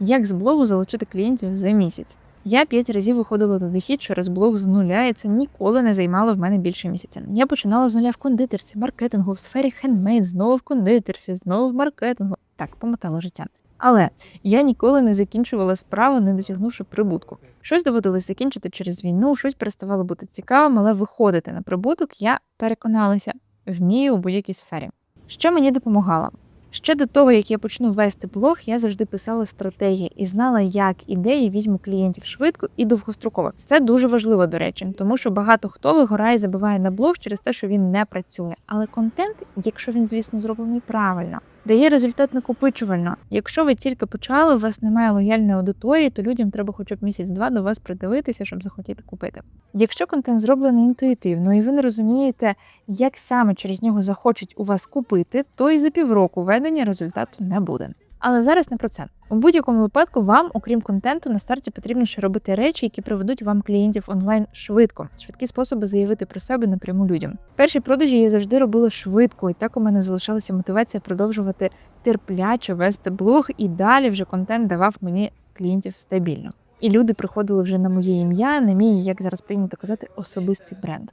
Як з блогу залучити клієнтів за місяць? Я п'ять разів виходила на дохід через блог з нуля, і це ніколи не займало в мене більше місяця. Я починала з нуля в кондитерці, маркетингу, в сфері хендмейд, знову в кондитерці, знову в маркетингу. Так, помотало життя. Але я ніколи не закінчувала справу, не досягнувши прибутку. Щось доводилось закінчити через війну, щось переставало бути цікавим, але виходити на прибуток я переконалася, вмію у будь-якій сфері. Що мені допомагало? Ще до того, як я почну вести блог, я завжди писала стратегії і знала, як ідеї візьму клієнтів швидко і довгостроково. Це дуже важливо, до речі, тому що багато хто вигорає і забиває на блог через те, що він не працює. Але контент, якщо він, звісно, зроблений правильно, дає результат накопичувально. Якщо ви тільки почали, у вас немає лояльної аудиторії, то людям треба хоча б місяць-два до вас придивитися, щоб захотіти купити. Якщо контент зроблений інтуїтивно і ви не розумієте, як саме через нього захочуть у вас купити, то і за півроку ведення результату не буде. Але зараз не про це. У будь-якому випадку вам, окрім контенту, на старті потрібно ще робити речі, які приведуть вам клієнтів онлайн швидко, швидкі способи заявити про себе напряму людям. Перші продажі я завжди робила швидко, і так у мене залишалася мотивація продовжувати терпляче вести блог, і далі вже контент давав мені клієнтів стабільно. І люди приходили вже на моє ім'я, на мій, як зараз прийнято казати, особистий бренд.